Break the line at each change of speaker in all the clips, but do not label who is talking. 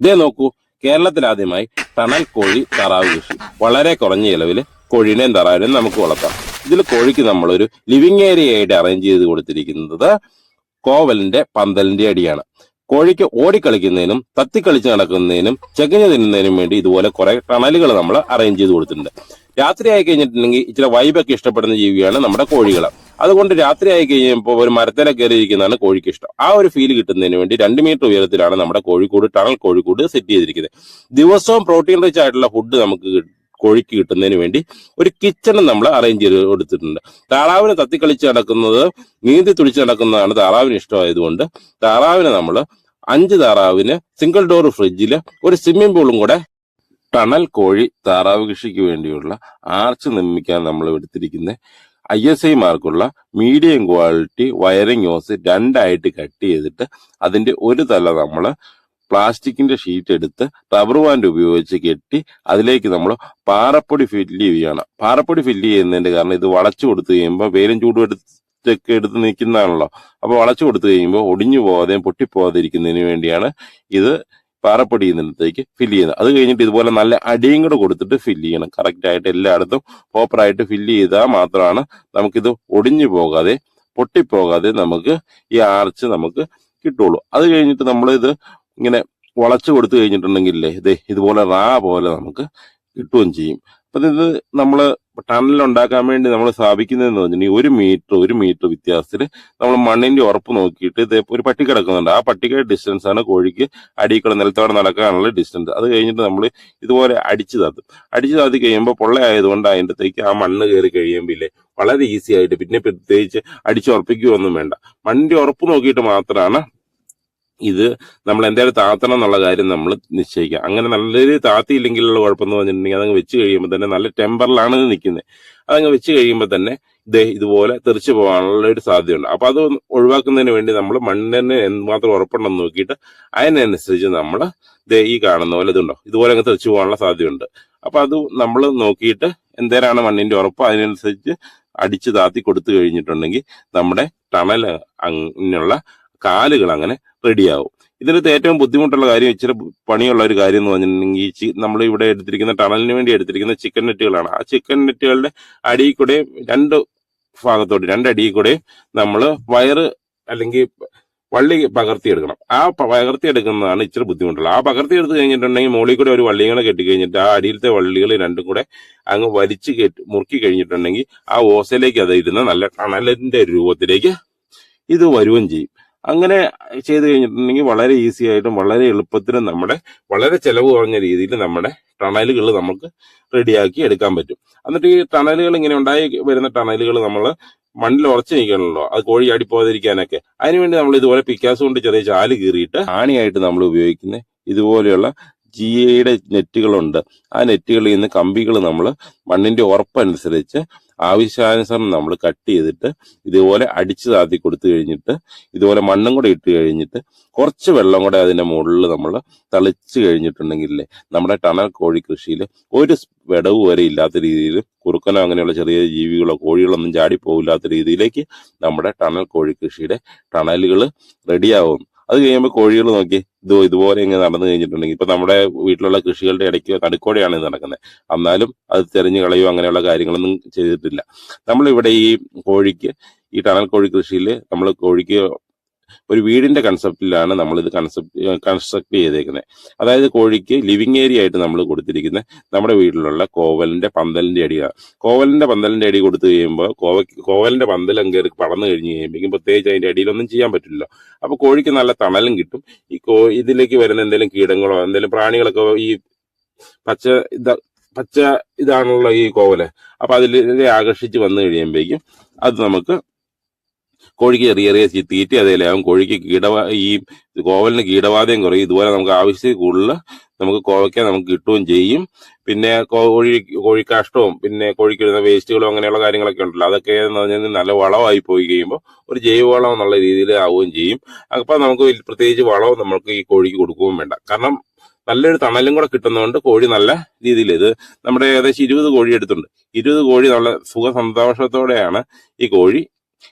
ഇതേ നോക്കൂ കേരളത്തിൽ ആദ്യമായി തണൽ കോഴി താറാവ് കൃഷി. വളരെ കുറഞ്ഞ ഇളവിൽ കോഴീനെയും താറാവിനെയും നമുക്ക് വളർത്താം. ഇതിൽ കോഴിക്ക് നമ്മളൊരു ലിവിങ് ഏരിയ ആയിട്ട് അറേഞ്ച് ചെയ്ത് കൊടുത്തിരിക്കുന്നത് കോവലിന്റെ പന്തലിന്റെ അടിയാണ്. കോഴിക്ക് ഓടിക്കളിക്കുന്നതിനും തത്തിക്കളിച്ച് നടക്കുന്നതിനും ചകഞ്ഞു തിന്നുന്നതിനും വേണ്ടി ഇതുപോലെ കുറെ ടണലുകൾ നമ്മൾ അറേഞ്ച് ചെയ്ത് കൊടുത്തിട്ടുണ്ട്. രാത്രി ആയി കഴിഞ്ഞിട്ടുണ്ടെങ്കിൽ ഇച്ചിരി വൈബൊക്കെ ഇഷ്ടപ്പെടുന്ന ജീവിയാണ് നമ്മുടെ കോഴികൾ അതുകൊണ്ട് രാത്രി ആയി കഴിയുമ്പോൾ ഒരു മരത്തിലെ കയറി ഇരിക്കുന്നതാണ് കോഴിക്ക് ഇഷ്ടം ആ ഒരു ഫീൽ കിട്ടുന്നതിന് വേണ്ടി രണ്ട് മീറ്റർ ഉയരത്തിലാണ് നമ്മുടെ കോഴിക്കോട് ടണൽ കോഴിക്കോട് സെറ്റ് ചെയ്തിരിക്കുന്നത്. ദിവസവും പ്രോട്ടീൻ റിച്ച് ആയിട്ടുള്ള ഫുഡ് നമുക്ക് കോഴിക്ക് കിട്ടുന്നതിന് വേണ്ടി ഒരു കിച്ചണും നമ്മൾ അറേഞ്ച് ചെയ്ത് കൊടുത്തിട്ടുണ്ട്. താറാവിന് തത്തിക്കളിച്ച് നടക്കുന്നത് നീന്തി തുളിച്ച് നടക്കുന്നതാണ് താറാവിന് ഇഷ്ടമായതുകൊണ്ട് താറാവിന് നമ്മൾ അഞ്ച് താറാവിന് സിംഗിൾ ഡോർ ഫ്രിഡ്ജിൽ ഒരു സ്വിമ്മിംഗ് പൂളും കൂടെ ടണൽ കോഴി താറാവ് കൃഷിക്ക് വേണ്ടിയുള്ള ആർച്ച് നിർമ്മിക്കാൻ നമ്മൾ എടുത്തിരിക്കുന്ന ഐ എസ് ഐ മാർക്കുള്ള മീഡിയം ക്വാളിറ്റി വയറിംഗ് ഹോസ് രണ്ടായിട്ട് കട്ട് ചെയ്തിട്ട് അതിന്റെ ഒരു തല നമ്മൾ പ്ലാസ്റ്റിക്കിന്റെ ഷീറ്റ് എടുത്ത് റബ്ബർ ബാൻഡ് ഉപയോഗിച്ച് കെട്ടി അതിലേക്ക് നമ്മൾ പാറപ്പൊടി ഫില്ല് ചെയ്യുകയാണ്. പാറപ്പൊടി ഫില്ല് ചെയ്യുന്നതിന്റെ കാരണം ഇത് വളച്ചു കൊടുത്തു കഴിയുമ്പോൾ വേരും ചൂടുവെടുത്തൊക്കെ എടുത്ത് നിൽക്കുന്നതാണല്ലോ. അപ്പോൾ വളച്ചു കൊടുത്തു കഴിയുമ്പോൾ ഒടിഞ്ഞു പോകാതെയും പൊട്ടിപ്പോകാതെ ഇരിക്കുന്നതിന് വേണ്ടിയാണ് ഇത് പാറപ്പൊടി ചെയ്യുന്നിടത്തേക്ക് ഫില്ല് ചെയ്യുന്നത്. അത് കഴിഞ്ഞിട്ട് ഇതുപോലെ നല്ല അടിയും കൂടെ കൊടുത്തിട്ട് ഫില്ല് ചെയ്യണം. കറക്റ്റ് ആയിട്ട് എല്ലായിടത്തും പ്രോപ്പറായിട്ട് ഫില്ല് ചെയ്താൽ മാത്രമാണ് നമുക്കിത് ഒടിഞ്ഞു പോകാതെ പൊട്ടിപ്പോകാതെ നമുക്ക് ഈ ആർച്ച് നമുക്ക് കിട്ടുള്ളൂ. അത് കഴിഞ്ഞിട്ട് നമ്മളിത് ഇങ്ങനെ വളച്ചു കൊടുത്തു കഴിഞ്ഞിട്ടുണ്ടെങ്കിലേ ഇതേ ഇതുപോലെ റാ പോലെ നമുക്ക് കിട്ടുകയും ചെയ്യും. അപ്പം ഇത് നമ്മൾ ടണൽ ഉണ്ടാക്കാൻ വേണ്ടി നമ്മൾ സ്ഥാപിക്കുന്നതെന്ന് പറഞ്ഞിട്ടുണ്ടെങ്കിൽ ഒരു മീറ്റർ ഒരു മീറ്റർ വ്യത്യാസത്തിൽ നമ്മൾ മണ്ണിന്റെ ഉറപ്പ് നോക്കിയിട്ട് ഇതേപോലെ ഒരു പട്ടി കിടക്കുന്നുണ്ട്. ആ പട്ടികയുടെ ഡിസ്റ്റൻസ് ആണ് കോഴിക്ക് അടിക്കുള്ള നിലത്തോടെ നടക്കാനുള്ള ഡിസ്റ്റൻസ് അത് കഴിഞ്ഞിട്ട് നമ്മൾ ഇതുപോലെ അടിച്ചു താത്തും. അടിച്ചു താത്തി കഴിയുമ്പോൾ പൊള്ളയായതുകൊണ്ട് അതിന്റെ തേക്ക് ആ മണ്ണ് കയറി കഴിയുമ്പോൾ ഇല്ലേ വളരെ ഈസി ആയിട്ട് പിന്നെ പ്രത്യേകിച്ച് അടിച്ചുറപ്പിക്കുകയൊന്നും വേണ്ട. മണ്ണിന്റെ ഉറപ്പ് നോക്കിയിട്ട് മാത്രമാണ് ഇത് നമ്മൾ എന്തായാലും താത്തണം എന്നുള്ള കാര്യം നമ്മൾ നിശ്ചയിക്കുക അങ്ങനെ നല്ലൊരു താത്തിയില്ലെങ്കിലുള്ള കുഴപ്പമെന്ന് പറഞ്ഞിട്ടുണ്ടെങ്കിൽ അതങ്ങ് വെച്ച് കഴിയുമ്പോൾ തന്നെ നല്ല ടെമ്പറിലാണ് ഇത് നിൽക്കുന്നത് അതങ്ങ് വെച്ച് കഴിയുമ്പോൾ തന്നെ ഇത് ഇതുപോലെ തെറിച്ചു പോകാനുള്ള ഒരു സാധ്യതയുണ്ട്. അപ്പൊ അത് ഒഴിവാക്കുന്നതിന് വേണ്ടി നമ്മൾ മണ്ണിന് എന്തുമാത്രം ഉറപ്പുണ്ടെന്ന് നോക്കിയിട്ട് അതിനനുസരിച്ച് നമ്മൾ ദേ ഈ കാണുന്ന പോലെ ഇതുണ്ടോ? ഇതുപോലെ അങ്ങ് തെറിച്ചു പോകാനുള്ള സാധ്യതയുണ്ട്. അപ്പൊ അത് നമ്മൾ നോക്കിയിട്ട് എന്തേരാണ് മണ്ണിന്റെ ഉറപ്പ്? അതിനനുസരിച്ച് അടിച്ചു താത്തി കൊടുത്തു കഴിഞ്ഞിട്ടുണ്ടെങ്കിൽ നമ്മുടെ ടണൽ അങ്ങനെയുള്ള കാലുകൾ അങ്ങനെ റെഡിയാവും. ഇതിനകത്ത് ഏറ്റവും ബുദ്ധിമുട്ടുള്ള കാര്യം ഇച്ചിരി പണിയുള്ള ഒരു കാര്യം എന്ന് പറഞ്ഞിട്ടുണ്ടെങ്കിൽ നമ്മൾ ഇവിടെ എടുത്തിരിക്കുന്ന ടണലിന് വേണ്ടി എടുത്തിരിക്കുന്ന ചിക്കൻ നെറ്റുകളാണ്. ആ ചിക്കൻ നെറ്റുകളുടെ അടിയിൽ കൂടെ രണ്ട് ഭാഗത്തോട്ട് രണ്ടടിയിൽ കൂടെ നമ്മൾ വയറ് അല്ലെങ്കിൽ വള്ളി പകർത്തിയെടുക്കണം ആ പകർത്തിയെടുക്കുന്നതാണ് ഇച്ചിരി ബുദ്ധിമുട്ടുള്ളത്. ആ പകർത്തിയെടുത്ത് കഴിഞ്ഞിട്ടുണ്ടെങ്കിൽ മുകളിൽ കൂടെ ഒരു വള്ളികളെ കെട്ടി കഴിഞ്ഞിട്ട് ആ അടിയിലത്തെ വള്ളികൾ രണ്ടും കൂടെ അങ്ങ് വലിച്ചു കെട്ടി മുറുക്കി കഴിഞ്ഞിട്ടുണ്ടെങ്കിൽ ആ ഓസയിലേക്ക് അത് ഇരുന്ന് നല്ല ടണലിന്റെ രൂപത്തിലേക്ക് ഇത് വരുകയും ചെയ്യും. അങ്ങനെ ചെയ്ത് കഴിഞ്ഞിട്ടുണ്ടെങ്കിൽ വളരെ ഈസി ആയിട്ടും വളരെ എളുപ്പത്തിലും നമ്മുടെ വളരെ ചിലവ് കുറഞ്ഞ രീതിയിൽ നമ്മുടെ ടണലുകൾ നമുക്ക് റെഡിയാക്കി എടുക്കാൻ പറ്റും. എന്നിട്ട് ഈ ടണലുകൾ ഇങ്ങനെ ഉണ്ടായി വരുന്ന ടണലുകൾ നമ്മൾ മണ്ണിൽ ഉറച്ചു നിൽക്കണമല്ലോ അത് കോഴി ആടി പോകാതിരിക്കാനൊക്കെ അതിനുവേണ്ടി നമ്മൾ ഇതുപോലെ പിക്കാസ് കൊണ്ട് ചെറിയ ചാൽ കീറിയിട്ട് ആണിയായിട്ട് നമ്മൾ ഉപയോഗിക്കുന്ന ഇതുപോലെയുള്ള ജി എയുടെ നെറ്റുകളുണ്ട്. ആ നെറ്റുകളിൽ നിന്ന് കമ്പികൾ നമ്മൾ മണ്ണിന്റെ ഉറപ്പനുസരിച്ച് ആവശ്യാനുസരണം നമ്മൾ കട്ട് ചെയ്തിട്ട് ഇതുപോലെ അടിച്ചു താത്തി കൊടുത്തു കഴിഞ്ഞിട്ട് ഇതുപോലെ മണ്ണും കൂടെ ഇട്ട് കഴിഞ്ഞിട്ട് കുറച്ച് വെള്ളം കൂടെ അതിന്റെ മുകളിൽ നമ്മൾ തളിച്ച് കഴിഞ്ഞിട്ടുണ്ടെങ്കിലേ നമ്മുടെ ടണൽ കോഴി കൃഷിയിൽ ഒരു വിടവ് വരെ ഇല്ലാത്ത രീതിയിൽ കുറുക്കനോ അങ്ങനെയുള്ള ചെറിയ ജീവികളോ കോഴികളൊന്നും ചാടി പോകില്ലാത്ത രീതിയിലേക്ക് നമ്മുടെ ടണൽ കോഴി കൃഷിയുടെ ടണലുകൾ റെഡിയാവും. അത് കഴിയുമ്പോൾ കോഴികൾ നോക്കി ഇതോ ഇതുപോലെ ഇങ്ങനെ നടന്നു കഴിഞ്ഞിട്ടുണ്ടെങ്കിൽ. ഇപ്പൊ നമ്മുടെ വീട്ടിലുള്ള കൃഷികളുടെ ഇടയ്ക്ക് കടുക്കോടെയാണ് ഇത് നടക്കുന്നത്. എന്നാലും അത് തെരഞ്ഞു കളയോ അങ്ങനെയുള്ള കാര്യങ്ങളൊന്നും ചെയ്തിട്ടില്ല. നമ്മളിവിടെ ഈ കോഴിക്ക് ഈ ടണൽ കോഴി കൃഷിയിൽ നമ്മൾ കോഴിക്ക് ഒരു വീടിന്റെ കൺസെപ്റ്റിലാണ് നമ്മൾ ഇത് കൺസെപ്റ്റ് കൺസ്ട്രക്ട് ചെയ്തേക്കുന്നത് അതായത് കോഴിക്ക് ലിവിങ് ഏരിയ ആയിട്ട് നമ്മൾ കൊടുത്തിരിക്കുന്നത് നമ്മുടെ വീട്ടിലുള്ള കോവലിന്റെ പന്തലിന്റെ അടിയാണ് കോവലിന്റെ പന്തലിന്റെ അടി കൊടുത്തു കഴിയുമ്പോൾ കോവ കോവലിന്റെ പന്തലം കയറി പടന്നു കഴിഞ്ഞ് കഴിയുമ്പോഴേക്കും പ്രത്യേകിച്ച് അതിന്റെ അടിയിലൊന്നും ചെയ്യാൻ പറ്റില്ല അപ്പൊ കോഴിക്ക് നല്ല തണലും കിട്ടും. ഈ കോ ഇതിലേക്ക് വരുന്ന എന്തെങ്കിലും കീടങ്ങളോ എന്തെങ്കിലും പ്രാണികളൊക്കെ ഈ പച്ച ഇത പച്ച ഇതാണുള്ള ഈ കോവൽ. അപ്പൊ അതിൽ ആകർഷിച്ച് വന്നു കഴിയുമ്പോഴേക്കും അത് നമുക്ക് കോഴിക്ക് ചെറിയ ചെറിയ തീറ്റ അതേലാവും കോഴിക്ക് കീടവാ ഈ കോവലിന് കീടബാധയും കുറയും. ഇതുപോലെ നമുക്ക് ആവശ്യത്തിൽ കൂടുതൽ നമുക്ക് കോവയ്ക്ക നമുക്ക് കിട്ടുകയും ചെയ്യും. പിന്നെ കോഴി കോഴിക്കാഷ്ടവും പിന്നെ കോഴിക്ക് ഇടുന്ന വേസ്റ്റുകളും അങ്ങനെയുള്ള കാര്യങ്ങളൊക്കെ ഉണ്ടല്ലോ. അതൊക്കെ എന്ന് പറഞ്ഞാൽ നല്ല വളമായി പോയി കഴിയുമ്പോൾ ഒരു ജൈവവളം എന്നുള്ള രീതിയിൽ ആവുകയും ചെയ്യും. അപ്പം നമുക്ക് പ്രത്യേകിച്ച് വളവും നമുക്ക് ഈ കോഴിക്ക് കൊടുക്കുകയും വേണ്ട. കാരണം നല്ലൊരു തണലും കൂടെ കിട്ടുന്നതുകൊണ്ട് കോഴി നല്ല രീതിയിൽ ഇത് നമ്മുടെ ഏകദേശം ഇരുപത് കോഴി എടുത്തുണ്ട് ഇരുപത് കോഴി നല്ല സുഖ സന്തോഷത്തോടെയാണ് ഈ കോഴി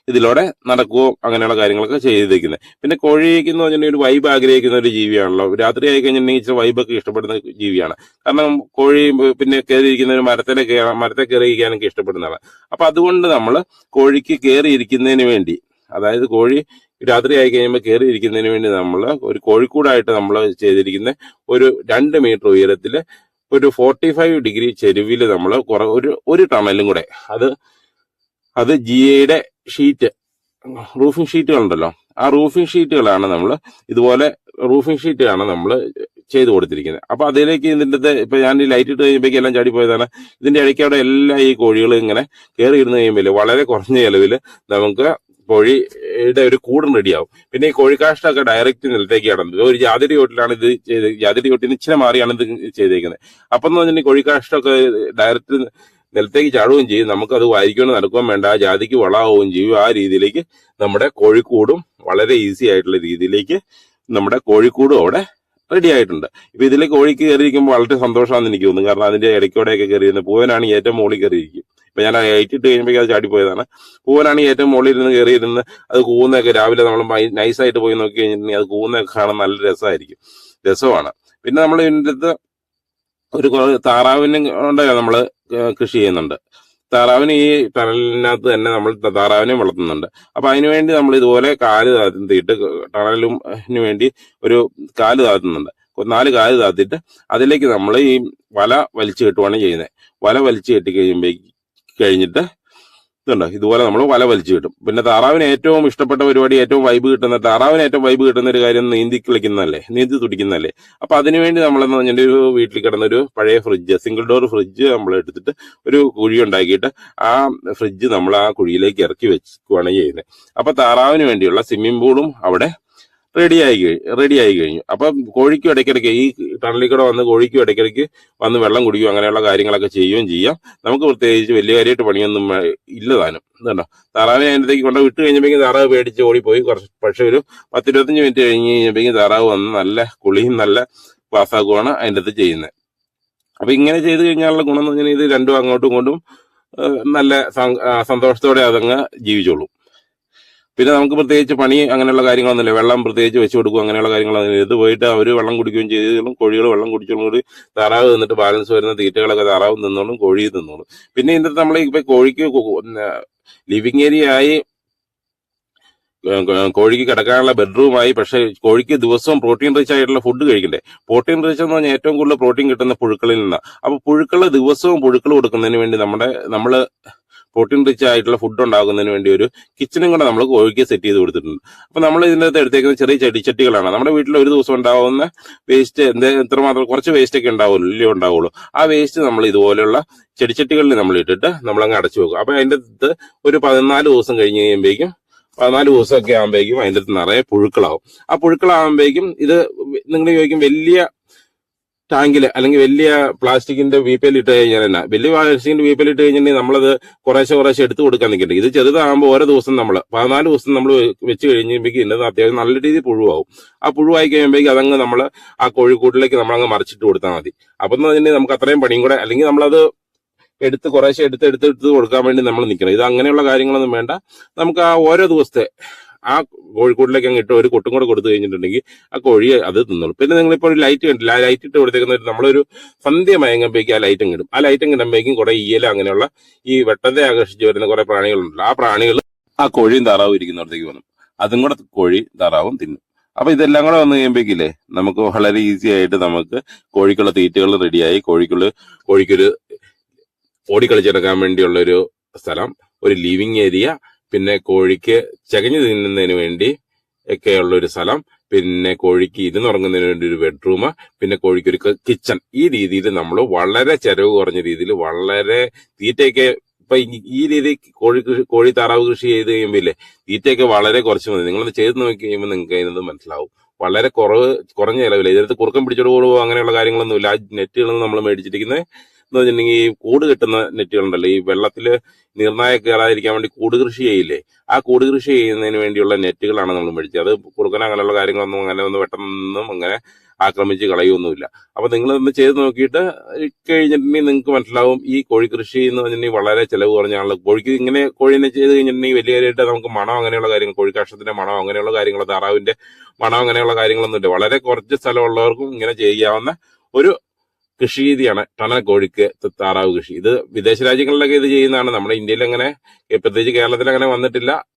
ഇതിലൂടെ നടക്കുകയോ അങ്ങനെയുള്ള കാര്യങ്ങളൊക്കെ ചെയ്തിരിക്കുന്നത്. പിന്നെ കോഴിക്ക് എന്ന് പറഞ്ഞിട്ടുണ്ടെങ്കിൽ ഒരു വൈബ് ആഗ്രഹിക്കുന്ന ഒരു ജീവിയാണല്ലോ. രാത്രി ആയി കഴിഞ്ഞിട്ടുണ്ടെങ്കിൽ ഇച്ചിരി വൈബൊക്കെ ഇഷ്ടപ്പെടുന്ന ജീവിയാണ്. കാരണം കോഴി പിന്നെ കയറിയിരിക്കുന്ന ഒരു മരത്തിൽ മരത്തെ കയറിയിരിക്കാനൊക്കെ ഇഷ്ടപ്പെടുന്നതാണ്. അപ്പൊ അതുകൊണ്ട് നമ്മൾ കോഴിക്ക് കയറിയിരിക്കുന്നതിന് വേണ്ടി അതായത് കോഴി രാത്രി ആയി കഴിയുമ്പോൾ കയറിയിരിക്കുന്നതിന് വേണ്ടി നമ്മൾ ഒരു കോഴിക്കൂടായിട്ട് നമ്മൾ ചെയ്തിരിക്കുന്ന ഒരു രണ്ട് മീറ്റർ ഉയരത്തിൽ ഒരു ഫോർട്ടി ഫൈവ് ഡിഗ്രി ചെരുവിൽ നമ്മൾ കുറ ഒരു ഒരു ടണലും കൂടെ അത് അത് ജി എയുടെ ഷീറ്റ് റൂഫിംഗ് ഷീറ്റുകളുണ്ടല്ലോ. ആ റൂഫിംഗ് ഷീറ്റുകളാണ് നമ്മൾ ഇതുപോലെ റൂഫിംഗ് ഷീറ്റാണ് നമ്മൾ ചെയ്ത് കൊടുത്തിരിക്കുന്നത്. അപ്പൊ അതിലേക്ക് ഇതിന്റെ ഇപ്പൊ ഞാൻ ഈ ലൈറ്റ് ഇട്ട് കഴിയുമ്പോഴേക്കും എല്ലാം ചാടി പോയതാണ്. ഇതിന്റെ ഇടയ്ക്ക് അവിടെ എല്ലാ ഈ കോഴികളും ഇങ്ങനെ കയറി ഇരുന്ന് കഴിയുമ്പോൾ വളരെ കുറഞ്ഞ ചെലവിൽ നമുക്ക് കോഴിയുടെ ഒരു കൂടും റെഡിയാവും. പിന്നെ ഈ കോഴിക്കാഷ്ടമൊക്കെ ഡയറക്റ്റ് നിലത്തേക്ക് ഇത് ഒരു ജാതിരി യോട്ടിലാണ് ഇത് ചെയ്ത് ജാതിരി യോട്ടിന് ഇച്ചിരി മാറിയാണ് ഇത് ചെയ്തേക്കുന്നത്. അപ്പം എന്ന് പറഞ്ഞിട്ടുണ്ടെങ്കിൽ കോഴിക്കാഷ്ടമൊക്കെ ഡയറക്റ്റ് നിലത്തേക്ക് ചാടുകയും ചെയ്യും. നമുക്കത് വായിക്കൊണ്ട് നടക്കുകയും വേണ്ട. ആ ജാതിക്ക് വളമാവുകയും ചെയ്യും. ആ രീതിയിലേക്ക് നമ്മുടെ കോഴിക്കൂടും വളരെ ഈസി ആയിട്ടുള്ള രീതിയിലേക്ക് നമ്മുടെ കോഴിക്കൂടും അവിടെ റെഡി ആയിട്ടുണ്ട്. ഇപ്പൊ ഇതിലെ കോഴിക്ക് കയറിയിരിക്കുമ്പോൾ വളരെ സന്തോഷമാണെന്ന് എനിക്ക് തോന്നുന്നു. കാരണം അതിന്റെ ഇടയ്ക്കൂടെയൊക്കെ കയറിയിരുന്നത് പൂവനാണ് ഏറ്റവും മുകളിൽ കയറിയിരിക്കും. ഇപ്പൊ ഞാൻ ഏറ്റിട്ട് കഴിഞ്ഞപ്പോൾ അത് ചാടിപ്പോയതാണ്. പൂവനാണ് ഏറ്റവും മുകളിൽ ഇരുന്ന് കയറിയിരുന്ന് അത് കൂന്നൊക്കെ രാവിലെ നമ്മൾ നൈസായിട്ട് പോയി നോക്കി കഴിഞ്ഞിട്ടുണ്ടെങ്കിൽ അത് കൂന്നൊക്കെ കാണാൻ നല്ല രസമായിരിക്കും. രസമാണ്. പിന്നെ നമ്മൾ ഇതിന്റെ അടുത്ത് ഒരു താറാവിനെ ഉണ്ടല്ലോ നമ്മൾ കൃഷി ചെയ്യുന്നുണ്ട്. താറാവിന് ഈ ടണലിനകത്ത് തന്നെ നമ്മൾ താറാവിനെ വളർത്തുന്നുണ്ട്. അപ്പൊ അതിനുവേണ്ടി നമ്മൾ ഇതുപോലെ കാൽ താഴ്ത്തിയിട്ട് ടണലിന് വേണ്ടി ഒരു കാൽ താഴ്ത്തുന്നുണ്ട്. നാല് കാൽ താഴ്ത്തിയിട്ട് അതിലേക്ക് നമ്മൾ ഈ വല വലിച്ചു കെട്ടുവാണ് ചെയ്യുന്നത്. വല വലിച്ചു കെട്ടി കഴിയുമ്പോൾ കഴിഞ്ഞിട്ട് ഇതുണ്ടോ. ഇതുപോലെ നമ്മൾ വല വലിച്ചു കിട്ടും. പിന്നെ താറാവിന് ഏറ്റവും ഇഷ്ടപ്പെട്ട പരിപാടി ഏറ്റവും വൈബ് കിട്ടുന്ന താറാവിന് ഏറ്റവും വൈബ് കിട്ടുന്ന ഒരു കാര്യം നീന്തി കളിക്കുന്നതല്ലേ? നീന്തി തുടിക്കുന്നതല്ലേ? അപ്പൊ അതിനുവേണ്ടി നമ്മൾ പറഞ്ഞാൽ ഒരു വീട്ടിൽ കിടന്ന ഒരു പഴയ ഫ്രിഡ്ജ് സിംഗിൾ ഡോർ ഫ്രിഡ്ജ് നമ്മൾ എടുത്തിട്ട് ഒരു കുഴി ഉണ്ടാക്കിയിട്ട് ആ ഫ്രിഡ്ജ് നമ്മൾ ആ കുഴിയിലേക്ക് ഇറക്കി വെക്കുകയാണ് ചെയ്യുന്നത്. അപ്പൊ താറാവിന് വേണ്ടിയുള്ള സ്വിമ്മിംഗ് പൂളും അവിടെ റെഡിയായി റെഡിയായി കഴിഞ്ഞു. അപ്പൊ കോഴിക്കും ഇടയ്ക്കിടയ്ക്ക് ഈ ടണലിൽ കൂടെ വന്ന് കോഴിക്കും ഇടയ്ക്കിടയ്ക്ക് വന്ന് വെള്ളം കുടിക്കും അങ്ങനെയുള്ള കാര്യങ്ങളൊക്കെ ചെയ്യുകയും ചെയ്യാം. നമുക്ക് പ്രത്യേകിച്ച് വലിയ കാര്യമായിട്ട് പണിയൊന്നും ഇല്ല താനും. ഇതുണ്ടോ? താറാവിനെ അതിനകത്തേക്ക് കൊണ്ട് വിട്ട് കഴിഞ്ഞപ്പോഴേക്കും താറാവ് പേടിച്ച് ഓടിപ്പോയി. കുറച്ച് പക്ഷേ ഒരു പത്തിരുപത്തഞ്ച് മിനിറ്റ് കഴിഞ്ഞ് കഴിഞ്ഞപ്പോഴേക്കും താറാവ് വന്ന് നല്ല കുളിയും നല്ല പാസ്സാക്കുവാണ് അതിന്റെ അകത്ത് ചെയ്യുന്നത്. അപ്പൊ ഇങ്ങനെ ചെയ്ത് കഴിഞ്ഞാലുള്ള ഗുണം എന്ന് പറഞ്ഞാൽ ഇത് രണ്ടും അങ്ങോട്ടും ഇങ്ങോട്ടും നല്ല സന്തോഷത്തോടെ അതങ്ങ് ജീവിച്ചോളും. പിന്നെ നമുക്ക് പ്രത്യേകിച്ച് പണി അങ്ങനെയുള്ള കാര്യങ്ങളൊന്നുമില്ല. വെള്ളം പ്രത്യേകിച്ച് വെച്ച് കൊടുക്കും അങ്ങനെയുള്ള കാര്യങ്ങളൊന്നും ഇത് പോയിട്ട് അവർ വെള്ളം കുടിക്കുകയും ചെയ്തോളും കോഴികൾ വെള്ളം കുടിച്ചോളും കൂടി താറാവ് നിന്നിട്ട് ബാലൻസ് വരുന്ന തീറ്റകളൊക്കെ താറാവ് നിന്നോളും കോഴി നിന്നോളും പിന്നെ ഇതിന്റെ നമ്മൾ ഇപ്പൊ കോഴിക്ക് ലിവിങ് ഏരിയ ആയി കോഴിക്ക് കിടക്കാനുള്ള ബെഡ്റൂമായി പക്ഷെ കോഴിക്ക് ദിവസവും പ്രോട്ടീൻ റിച്ച് ആയിട്ടുള്ള ഫുഡ് കഴിക്കണ്ടേ? പ്രോട്ടീൻ റിച്ച് എന്ന് പറഞ്ഞാൽ ഏറ്റവും കൂടുതൽ പ്രോട്ടീൻ കിട്ടുന്ന പുഴുക്കളിൽ നിന്നാണ് അപ്പോൾ പുഴുക്കൾ ദിവസവും പുഴുക്കൾ കൊടുക്കുന്നതിന് വേണ്ടി നമ്മുടെ നമ്മൾ പ്രോട്ടീൻ റിച്ച് ആയിട്ടുള്ള ഫുഡ് ഉണ്ടാകുന്നതിന് വേണ്ടി ഒരു കിച്ചണും കൂടെ നമ്മൾ കോഴിക്ക് സെറ്റ് ചെയ്ത് കൊടുത്തിട്ടുണ്ട്. അപ്പൊ നമ്മൾ ഇതിന്റെ അകത്ത് എടുത്തേക്കുന്ന ചെറിയ ചെടിച്ചട്ടികളാണ് നമ്മുടെ വീട്ടിൽ ഒരു ദിവസം ഉണ്ടാകുന്ന വേസ്റ്റ് എന്ത് എത്രമാത്രം കുറച്ച് വേസ്റ്റ് ഒക്കെ ഉണ്ടാവുള്ളൂ ഇല്ലേ ഉണ്ടാവുള്ളൂ. ആ വേസ്റ്റ് നമ്മൾ ഇതുപോലെയുള്ള ചെടിച്ചട്ടികളിൽ നമ്മൾ ഇട്ടിട്ട് നമ്മൾ അങ്ങ് അടച്ചു വെക്കും. അപ്പൊ അതിന്റെ അകത്ത് ഒരു പതിനാല് ദിവസം കഴിഞ്ഞ് കഴിയുമ്പോഴേക്കും പതിനാല് ദിവസമൊക്കെ ആകുമ്പോഴേക്കും അതിന്റെ അകത്ത് നിറയെ പുഴുക്കളാവും ആ പുഴുക്കളാകുമ്പോഴേക്കും ഇത് നിങ്ങൾ ചോദിക്കും വലിയ ടാങ്കിൽ അല്ലെങ്കിൽ വലിയ പ്ലാസ്റ്റിക്കിന്റെ വീപ്പയിൽ ഇട്ട് കഴിഞ്ഞാൽ തന്നെ വലിയ പ്ലാസ്റ്റിക്കിന്റെ വീപ്പയിൽ ഇട്ട് കഴിഞ്ഞിട്ടുണ്ടെങ്കിൽ നമ്മളത് കുറേശ്ശെ കുറേശ്ശെ എടുത്ത് കൊടുക്കാൻ നിൽക്കണ്ടേ ഇത് ചെറുതാകുമ്പോൾ ഓരോ ദിവസം നമ്മൾ പതിനാല് ദിവസം നമ്മൾ വെച്ച് കഴിഞ്ഞപ്പോഴേക്കും ഇന്നത് അത്യാവശ്യം നല്ല രീതിയിൽ പുഴുവാകും. ആ പുഴുവായി കഴിയുമ്പോഴേക്കും അതങ്ങ് നമ്മൾ ആ കോഴിക്കൂട്ടിലേക്ക് നമ്മൾ അങ്ങ് മറിച്ചിട്ട് കൊടുത്താൽ മതി. അപ്പം എന്ന് പറഞ്ഞാൽ നമുക്ക് അത്രയും പണിയും കൂടെ അല്ലെങ്കിൽ നമ്മളത് എടുത്ത് കുറേശ്ശെ എടുത്ത് എടുത്ത് എടുത്ത് കൊടുക്കാൻ വേണ്ടി നമ്മൾ നിൽക്കണം. ഇത് അങ്ങനെയുള്ള കാര്യങ്ങളൊന്നും വേണ്ട. നമുക്ക് ആ ഓരോ ദിവസത്തെ ആ കോഴിക്കൂട്ടിലേക്ക് അങ്ങ് ഇട്ട് ഒരു കൊട്ടും കൂടെ കൊടുത്തു കഴിഞ്ഞിട്ടുണ്ടെങ്കിൽ ആ കോഴി അത് തിന്നുള്ളൂ പിന്നെ നിങ്ങളിപ്പോൾ ഒരു ലൈറ്റ് കണ്ടില്ല? ആ ലൈറ്റ് ഇട്ട് കൊടുത്തേക്കുന്ന നമ്മളൊരു സന്ധ്യ മയങ്ങുമ്പോഴേക്കും ആ ലൈറ്റും കിടും ആ ലൈറ്റും കിടുമ്പോഴേക്കും കുറെ ഈയല അങ്ങനെയുള്ള ഈ വെട്ടത്തെ ആകർഷിച്ച് വരുന്ന കുറെ പ്രാണികളുണ്ടല്ലോ. ആ പ്രാണികൾ ആ കോഴിയും താറാവും ഇരിക്കുന്നിടത്തേക്ക് വന്നു. അതും കൂടെ കോഴി താറാവും തിന്നും. അപ്പൊ ഇതെല്ലാം കൂടെ വന്നു കഴിയുമ്പോഴേക്കില്ലേ നമുക്ക് വളരെ ഈസി ആയിട്ട് നമുക്ക് കോഴിക്കുള്ള തീറ്റകൾ റെഡിയായി കോഴിക്കുള്ള കോഴിക്കൊരു ഓടിക്കളിച്ചെടുക്കാൻ വേണ്ടിയുള്ള ഒരു സ്ഥലം ഒരു ലിവിങ് ഏരിയ പിന്നെ കോഴിക്ക് ചകഞ്ഞു തിന്നുന്നതിന് വേണ്ടി ഒക്കെയുള്ള ഒരു സ്ഥലം. പിന്നെ കോഴിക്ക് ഇരുന്നുറങ്ങുന്നതിന് വേണ്ടി ഒരു ബെഡ്റൂം പിന്നെ കോഴിക്ക് ഒരു കിച്ചൺ. ഈ രീതിയിൽ നമ്മൾ വളരെ ചെലവ് കുറഞ്ഞ രീതിയിൽ വളരെ തീറ്റയൊക്കെ ഇപ്പൊ ഈ- രീതി കോഴി കൃഷി കോഴി താറാവ് കൃഷി ചെയ്ത് കഴിയുമ്പോഴേ തീറ്റയൊക്കെ വളരെ കുറച്ച് മതി. നിങ്ങൾ ചെയ്ത് നോക്കി കഴിയുമ്പോൾ നിങ്ങൾക്ക് അതിനത് മനസ്സിലാവും. വളരെ കുറവ് കുറഞ്ഞ ചിലവില്ല. ഇതിനകത്ത് കുറുക്കം പിടിച്ചോട് പോകുമോ അങ്ങനെയുള്ള കാര്യങ്ങളൊന്നുമില്ല. ആ നെറ്റുകളൊന്നും നമ്മൾ മേടിച്ചിരിക്കുന്നത് വെച്ചിട്ടുണ്ടെങ്കിൽ ഈ കൂട് കിട്ടുന്ന നെറ്റുകളുണ്ടല്ലോ. ഈ വെള്ളത്തിൽ നീർനായ കയറാതിരിക്കാൻ വേണ്ടി കൂട് കൃഷി ചെയ്യില്ലേ? ആ കൂട് കൃഷി ചെയ്യുന്നതിന് വേണ്ടിയുള്ള നെറ്റുകളാണ് നമ്മൾ മേടിച്ചത്. അത് കുറുക്കൻ അങ്ങനെയുള്ള കാര്യങ്ങളൊന്നും അങ്ങനെ ഒന്നും പെട്ടെന്നൊന്നും അങ്ങനെ ആക്രമിച്ച് കളയൊന്നുമില്ല അപ്പൊ നിങ്ങൾ ഒന്ന് ചെയ്ത് നോക്കിയിട്ട് കഴിഞ്ഞിട്ടുണ്ടെങ്കിൽ നിങ്ങൾക്ക് മനസ്സിലാവും. ഈ കോഴി കൃഷി എന്ന് പറഞ്ഞിട്ടുണ്ടെങ്കിൽ വളരെ ചെലവ് കുറഞ്ഞാണല്ലോ. കോഴിക്ക് ഇങ്ങനെ കോഴിനെ ചെയ്ത് കഴിഞ്ഞിട്ടുണ്ടെങ്കിൽ വലിയ കാര്യമായിട്ട് നമുക്ക് മണം അങ്ങനെയുള്ള കാര്യങ്ങൾ കോഴി മണം അങ്ങനെയുള്ള കാര്യങ്ങൾ താറാവിന്റെ മണം അങ്ങനെയുള്ള കാര്യങ്ങളൊന്നും ഇല്ല വളരെ കുറച്ച് സ്ഥലമുള്ളവർക്കും ഇങ്ങനെ ചെയ്യാവുന്ന ഒരു കൃഷി രീതിയാണ് ടണൽ കോഴിക്ക് താറാവ് കൃഷി. ഇത് വിദേശ രാജ്യങ്ങളിലൊക്കെ ഇത് ചെയ്യുന്നതാണ്. നമ്മുടെ ഇന്ത്യയിൽ അങ്ങനെ പ്രത്യേകിച്ച് കേരളത്തിൽ അങ്ങനെ വന്നിട്ടില്ല.